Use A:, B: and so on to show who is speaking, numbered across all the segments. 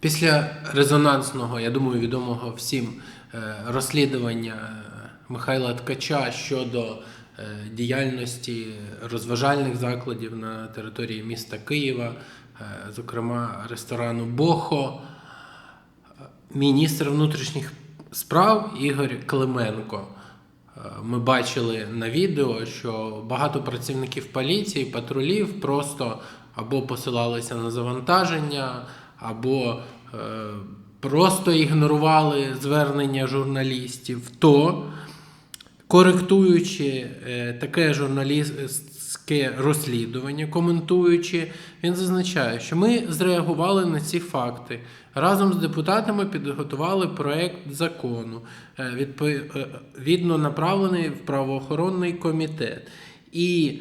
A: Після резонансного, я думаю, відомого всім е, розслідування е, Михайла Ткача щодо е, діяльності розважальних закладів на території міста Києва, зокрема ресторану Бохо, міністр внутрішніх справ Ігор Клименко. Ми бачили на відео, що багато працівників поліції, патрулів просто або посилалися на завантаження, або е, просто ігнорували звернення журналістів. То, коректуючи е, таке журналістське розслідування, коментуючи, він зазначає, що ми зреагували на ці факти. Разом з депутатами підготували проект закону, е, відпо- е, направлений в правоохоронний комітет. І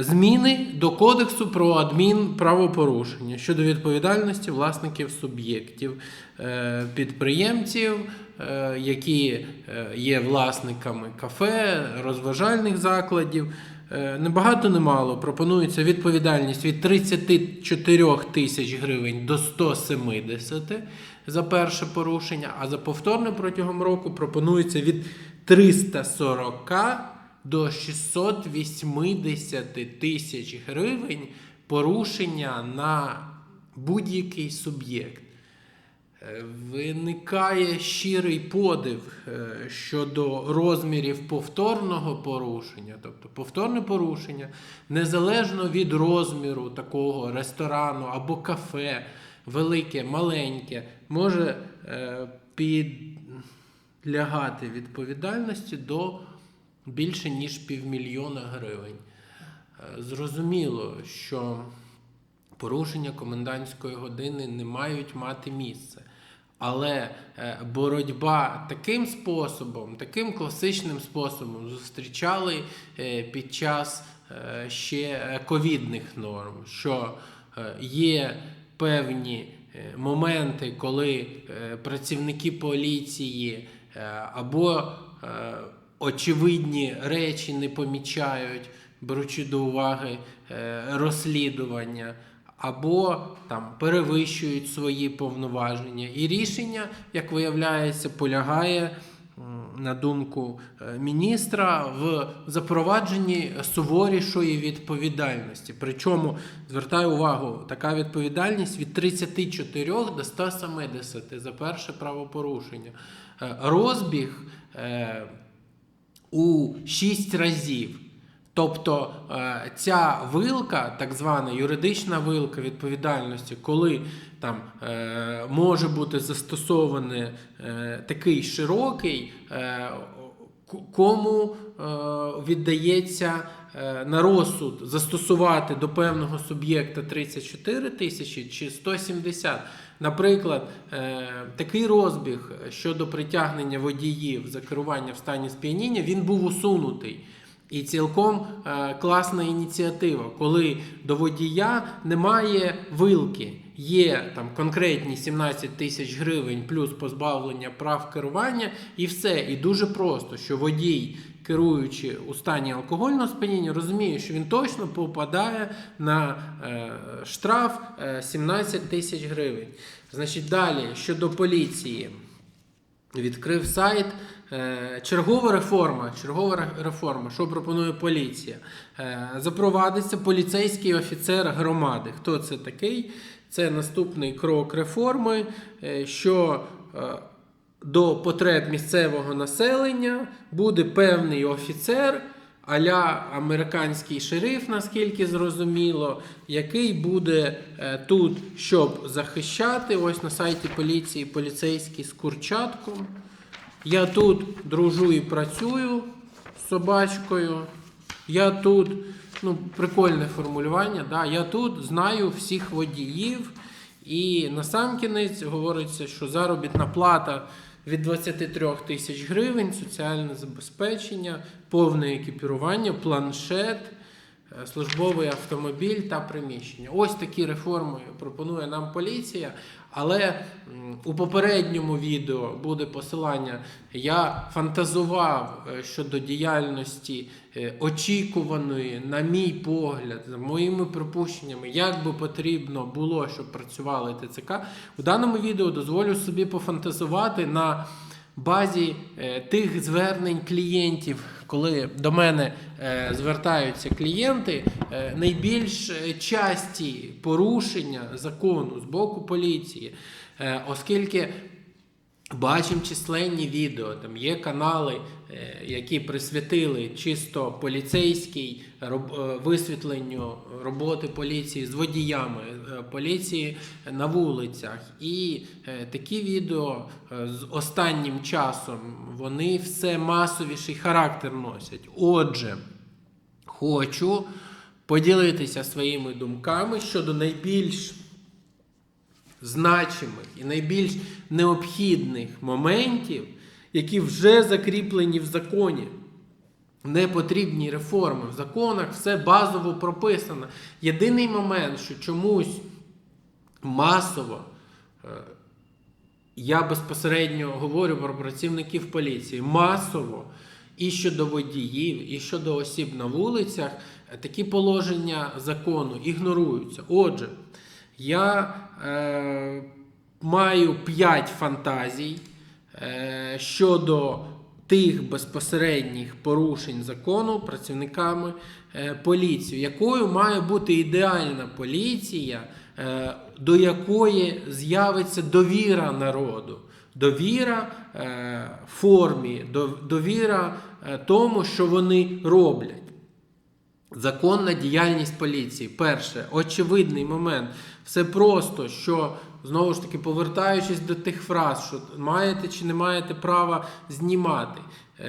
A: зміни до Кодексу про адмінправопорушення щодо відповідальності власників суб'єктів, е, підприємців, е, які е, є власниками кафе, розважальних закладів. Е, Небагато немало пропонується відповідальність від 34 тисяч гривень до 170 за перше порушення, а за повторне протягом року пропонується від 340 до 680 тисяч гривень порушення на будь-який суб'єкт. Е, Виникає щирий подив е, щодо розмірів повторного порушення, тобто повторне порушення, незалежно від розміру такого ресторану або кафе, велике, маленьке, може е, підлягати відповідальності до більше ніж півмільйона гривень. Е, Зрозуміло, що порушення комендантської години не мають мати місце. Але е, боротьба таким способом, таким класичним способом зустрічали е, під час ще ковідних норм, що є певні моменти, коли працівники поліції або очевидні речі не помічають, беручи до уваги е, розслідування, або там перевищують свої повноваження. І рішення, як виявляється, полягає. На думку е, міністра, в запровадженні суворішої відповідальності. Причому звертаю увагу, така відповідальність від 34 до 170 за перше правопорушення. Е, Розбіг у 6 разів. Тобто е, ця вилка, так звана юридична вилка відповідальності, коли там е, може бути застосований е, такий широкий, кому е, віддається е, на розсуд застосувати до певного суб'єкта 34 тисячі чи 170. Наприклад, е, такий розбіг щодо притягнення водіїв за керування в стані сп'яніння він був усунутий. І цілком е, класна ініціатива, коли до водія немає вилки, є там конкретні 17 тисяч гривень плюс позбавлення прав керування, і все. І дуже просто, що водій, керуючи у стані алкогольного сп'яніння, розуміє, що він точно попадає на е, штраф е, 17 тисяч гривень. Значить, далі щодо поліції. Відкрив сайт. Е, Чергова реформа. Чергова реформа. Що пропонує поліція? Е, Запровадиться поліцейський офіцер громади. Хто це такий? Це наступний крок реформи, е, що до потреб місцевого населення буде певний офіцер, аля американський шериф, наскільки зрозуміло, який буде тут, щоб захищати. Ось на сайті поліції поліцейський з курчатком. Я тут дружу і працюю з собачкою. Я тут, ну, прикольне формулювання, да, я тут знаю всіх водіїв. І на сам кінець говориться, що заробітна плата від 23 тисяч гривень, соціальне забезпечення, повне екіпірування, планшет, е, службовий автомобіль та приміщення. Ось такі реформи пропонує нам поліція. Але у попередньому відео буде посилання. Я фантазував е, щодо діяльності е, очікуваної, на мій погляд, за моїми припущеннями, як би потрібно було, щоб працювали ТЦК. У даному відео дозволю собі пофантазувати на базі е, тих звернень клієнтів, коли до мене е, звертаються клієнти, е, найбільш часті порушення закону з боку поліції, е, оскільки. Бачимо численні відео. Там є канали, які присвятили чисто поліцейській висвітленню роботи поліції з водіями е, поліції на вулицях. І е, такі відео е, з останнім часом вони все масовіший характер носять. Отже, хочу поділитися своїми думками щодо найбільш значимих і найбільш необхідних моментів, які вже закріплені в законі. Не потрібні реформи. В законах все базово прописано. Єдиний момент, що чомусь масово е, я безпосередньо говорю про працівників поліції, масово і щодо водіїв, і щодо осіб на вулицях, е, такі положення закону ігноруються. Отже, я е, маю 5 фантазій е, щодо тих безпосередніх порушень закону працівниками е, поліції, якою має бути ідеальна поліція, е, до якої з'явиться довіра народу. Довіра е, формі, довіра тому, що вони роблять. Законна діяльність поліції. Перше, очевидний момент. Все просто, що знову ж таки повертаючись до тих фраз, що маєте чи не маєте права знімати. Е,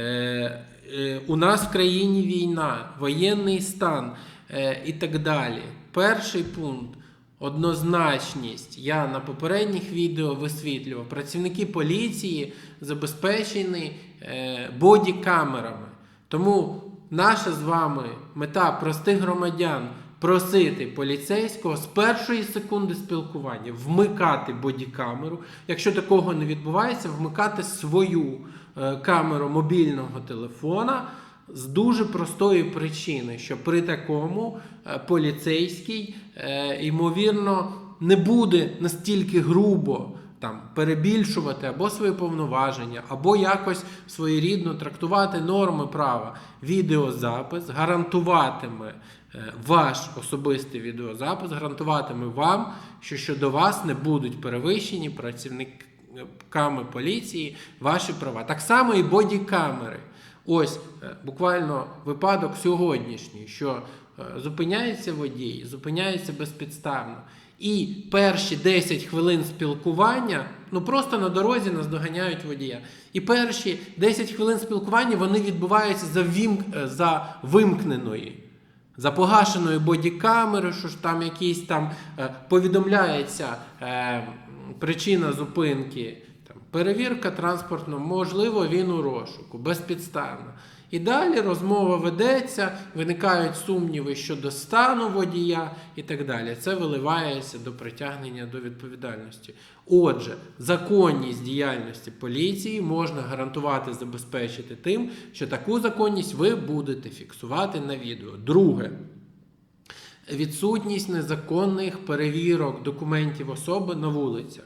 A: е, у нас в країні війна, воєнний стан е, і так далі. Перший пункт. Однозначність. Я на попередніх відео висвітлював. Працівники поліції забезпечені е, бодікамерами. Тому наша з вами мета простих громадян просити поліцейського з першої секунди спілкування вмикати бодікамеру. Якщо такого не відбувається, вмикати свою е, камеру мобільного телефона. З дуже простої причини, що при такому е, поліцейський, е, ймовірно, не буде настільки грубо там перебільшувати або свої повноваження, або якось своєрідно трактувати норми права. Відеозапис гарантуватиме е, ваш особистий відеозапис, гарантуватиме вам, що щодо вас не будуть перевищені працівниками поліції ваші права. Так само і бодікамери. Ось е, буквально випадок сьогоднішній, що е, зупиняється водій, зупиняється безпідставно. І перші 10 хвилин спілкування, ну просто на дорозі наздоганяють водія. І перші 10 хвилин спілкування вони відбуваються за, вім... е, за вимкненої. За погашеною бодікамери, що ж там якісь там е, повідомляється е, причина зупинки, перевірка транспортного, можливо, він у розшуку, безпідставно. І далі розмова ведеться, виникають сумніви щодо стану водія і так далі. Це виливається до притягнення до відповідальності. Отже, законність діяльності поліції можна гарантувати, забезпечити тим, що таку законність ви будете фіксувати на відео. Друге. Відсутність незаконних перевірок документів особи на вулицях.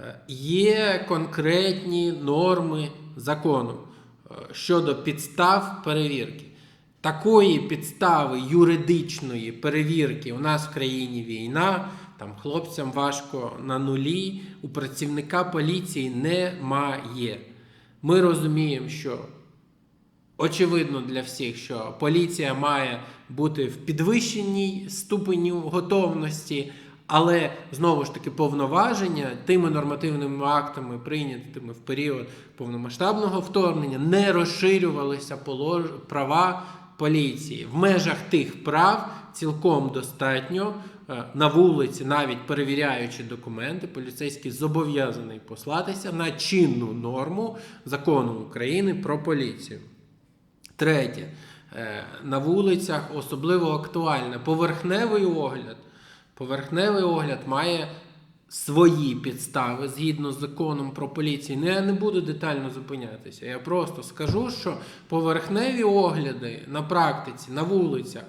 A: Е, Є конкретні норми закону щодо підстав перевірки. Такої підстави юридичної перевірки у нас в країні війна, там хлопцям важко на нулі, у працівника поліції немає. Ми розуміємо, що Очевидно для всіх, що поліція має бути в підвищеній ступені готовності, але знову ж таки повноваження тими нормативними актами, прийнятими в період повномасштабного вторгнення, не розширювалися права поліції. В межах тих прав цілком достатньо е, на вулиці, навіть перевіряючи документи, поліцейський зобов'язаний послатися на чинну норму закону України про поліцію. Третє. Е, На вулицях особливо актуальне поверхневий огляд. Поверхневий огляд має свої підстави згідно з законом про поліцію. Ну, я не буду детально зупинятися. Я просто скажу, що поверхневі огляди на практиці, на вулицях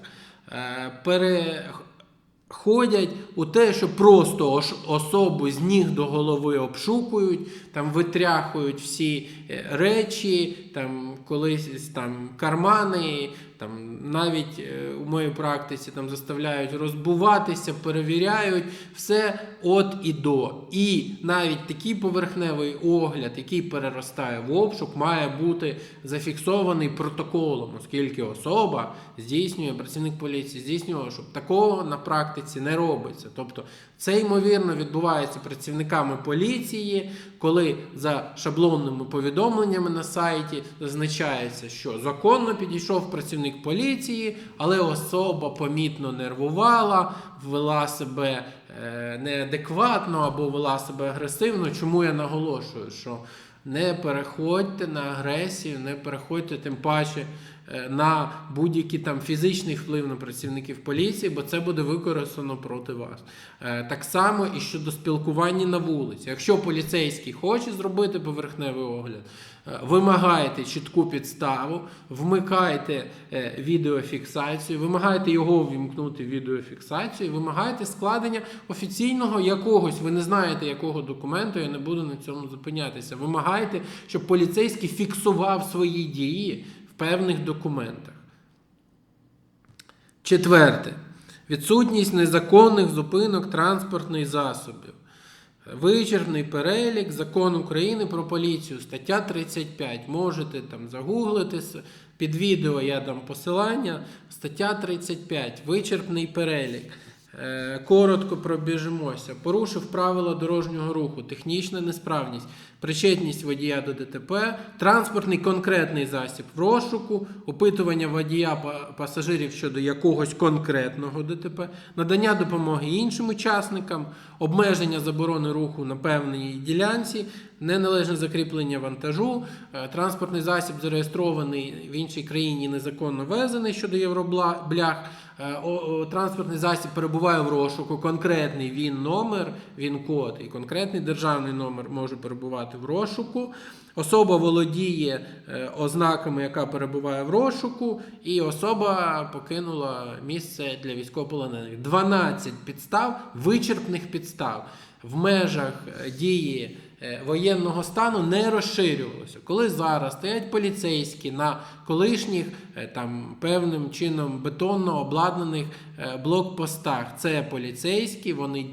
A: е, переходять у те, що просто особу з ніг до голови обшукують, там витряхують всі е, речі, там колись там кармани, там навіть е, у моїй практиці там заставляють розбуватися, перевіряють все от і до. І навіть такий поверхневий огляд, який переростає в обшук, має бути зафіксований протоколом, оскільки особа здійснює працівник поліції, здійснює обшук. Такого на практиці не робиться. Тобто це ймовірно відбувається працівниками поліції, коли за шаблонними повідомленнями на сайті зазначається, що законно підійшов працівник поліції, але особа помітно нервувала, вела себе е, неадекватно або вела себе агресивно. Чому я наголошую, що не переходьте на агресію, не переходьте тим паче на будь-який там фізичний вплив на працівників поліції, бо це буде використано проти вас. Е, Так само і щодо спілкування на вулиці. Якщо поліцейський хоче зробити поверхневий огляд, е, вимагайте чітку підставу, вмикайте е, відеофіксацію, вимагайте його ввімкнути відеофіксацію, вимагайте складення офіційного якогось. Ви не знаєте якого документу, я не буду на цьому зупинятися. Вимагайте, щоб поліцейський фіксував свої дії певних документах. Четверте. Відсутність незаконних зупинок транспортних засобів. Вичерпний перелік закон України про поліцію, стаття 35. Можете там загуглити під відео, я дам посилання. Стаття 35. Вичерпний перелік. Е, Коротко пробіжимося. Порушив правила дорожнього руху, технічна несправність, причетність водія до ДТП, транспортний конкретний засіб розшуку, опитування водія пасажирів щодо якогось конкретного ДТП, надання допомоги іншим учасникам, обмеження заборони руху на певній ділянці, неналежне закріплення вантажу, е, транспортний засіб зареєстрований в іншій країні незаконно везений щодо євроблях. Е, Транспортний засіб перебуває в розшуку, конкретний він номер, він код і конкретний державний номер може перебувати в розшуку. Особа володіє е, ознаками, яка перебуває в розшуку, і особа покинула місце для військовополонених. 12 підстав, вичерпних підстав в межах дії воєнного стану не розширювалося. Коли зараз стоять поліцейські на колишніх е, там певним чином бетонно обладнаних е, блокпостах, це поліцейські, вони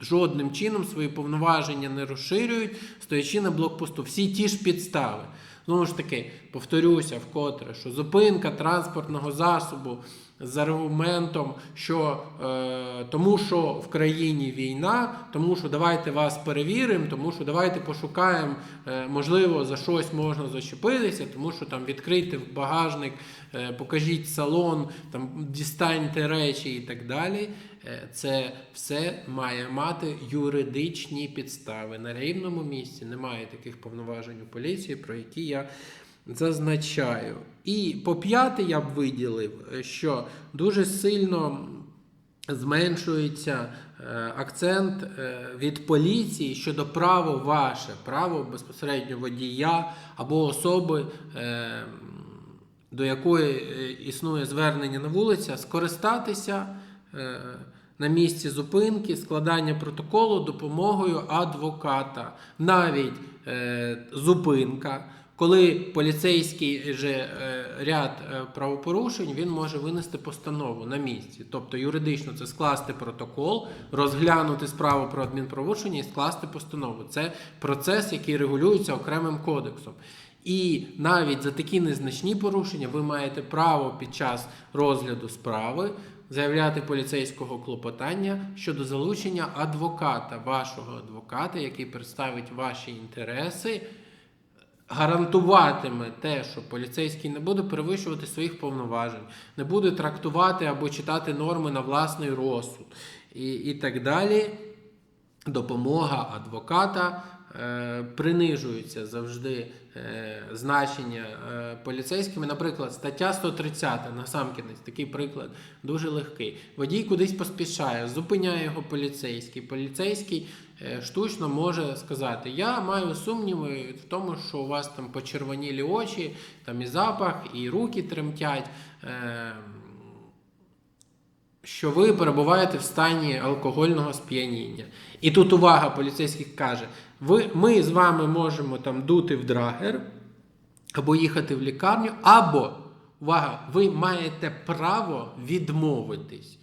A: жодним чином свої повноваження не розширюють, стоячи на блокпосту. Всі ті ж підстави. Знову ж таки, повторюся вкотре, що зупинка транспортного засобу з аргументом, що е, тому що в країні війна, тому що давайте вас перевіримо, тому що давайте пошукаємо, е, можливо, за щось можна зачепитися, тому що там відкрийте багажник, е, покажіть салон, там дістаньте речі і так далі. Е, Це все має мати юридичні підстави. На рівному місці немає таких повноважень у поліції, про які я зазначаю. І по п'яте я б виділив, е, що дуже сильно зменшується е, акцент е, від поліції щодо право ваше, право безпосередньо водія або особи. До якої існує звернення на вулиця, скористатися на місці зупинки, складання протоколу допомогою адвоката. Навіть зупинка, коли поліцейський же е, ряд е, правопорушень, він може винести постанову на місці. Тобто юридично це скласти протокол, розглянути справу про адмінправопорушення і скласти постанову. Це процес, який регулюється окремим кодексом. І навіть за такі незначні порушення ви маєте право під час розгляду справи заявляти поліцейського клопотання щодо залучення адвоката, вашого адвоката, який представить ваші інтереси, гарантуватиме те, що поліцейський не буде перевищувати своїх повноважень, не буде трактувати або читати норми на власний розсуд і, і так далі. допомога адвоката. е, Принижується завжди е, значення е, поліцейськими. Наприклад, стаття 130 насамкінець, такий приклад дуже легкий. Водій кудись поспішає, зупиняє його поліцейський. Поліцейський штучно може сказати: Я маю сумніви в тому, що у вас там почервонілі очі, там і запах, і руки тремтять. Е, що ви перебуваєте в стані алкогольного сп'яніння. І тут увага поліцейських каже: ви, ми з вами можемо там дути в драгер, або їхати в лікарню, або увага, ви маєте право відмовитись.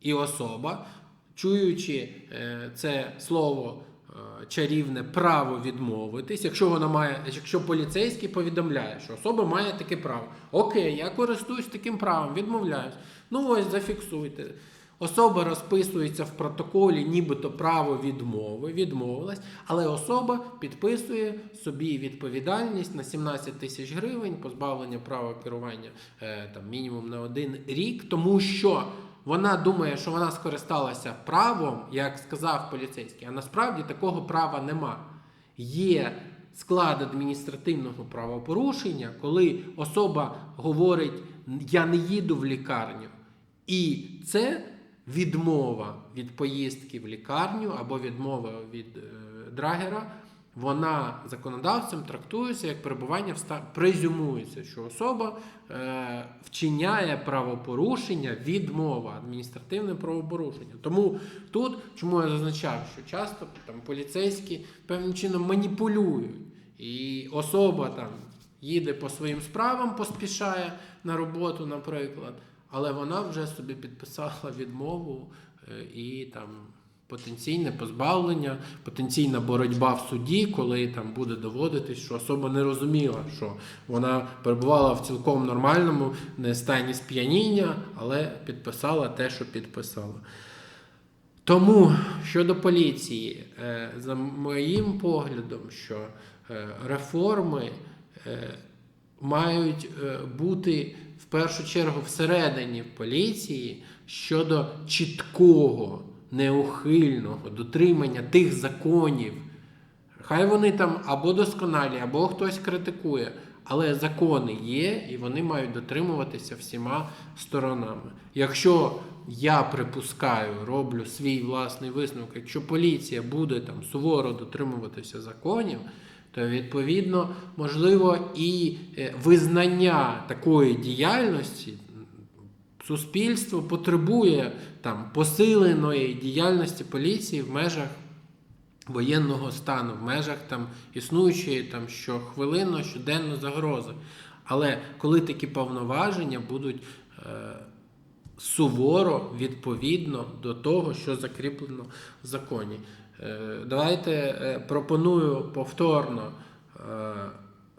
A: І особа, чуючи е, це слово е, чарівне право відмовитись, якщо вона має, якщо поліцейський повідомляє, що особа має таке право. Окей, я користуюсь таким правом, відмовляюсь. Ну ось зафіксуйте. Особа розписується в протоколі, нібито право відмови, відмовилась, але особа підписує собі відповідальність на 17 тисяч гривень, позбавлення права керування е, там, мінімум на один рік, тому що вона думає, що вона скористалася правом, як сказав поліцейський, а насправді такого права нема. Є склад адміністративного правопорушення, коли особа говорить, я не їду в лікарню. І це відмова від поїздки в лікарню або відмова від е, драгера. Вона законодавцем трактується як перебування в стані, презюмується, що особа е, вчиняє правопорушення, відмова, адміністративне правопорушення. Тому тут, чому я зазначав, що часто там поліцейські певним чином маніпулюють, і особа там їде по своїм справам, поспішає на роботу, наприклад, але вона вже собі підписала відмову е, і там потенційне позбавлення, потенційна боротьба в суді, коли там буде доводитись, що особа не розуміла, що вона перебувала в цілком нормальному не стані сп'яніння, але підписала те, що підписала. Тому щодо поліції, е, за моїм поглядом, що е, реформи е, мають бути в першу чергу всередині поліції щодо чіткого, неухильного дотримання тих законів. Хай вони там або досконалі, або хтось критикує, але закони є, і вони мають дотримуватися всіма сторонами. Якщо я припускаю, роблю свій власний висновок, якщо поліція буде там суворо дотримуватися законів, то відповідно можливо і е, визнання такої діяльності. Суспільство потребує там посиленої діяльності поліції в межах воєнного стану, в межах там існуючої там щохвилинно, щоденно загрози. Але коли такі повноваження будуть е, суворо відповідно до того, що закріплено в законі. Е, давайте е, пропоную повторно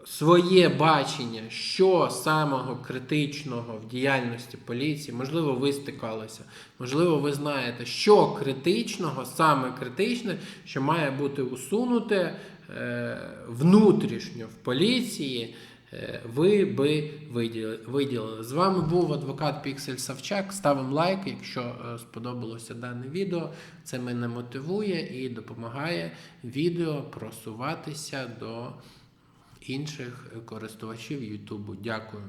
A: своє бачення, що самого критичного в діяльності поліції, можливо, ви стикалися, можливо, ви знаєте, що критичного, саме критичне, що має бути усунуте е, внутрішньо в поліції. е, Ви би виділи- виділили. З вами був адвокат Піксель Савчак. Ставимо лайк, якщо е, сподобалося дане відео. Це мене мотивує і допомагає відео просуватися до інших користувачів Ютубу. Дякую.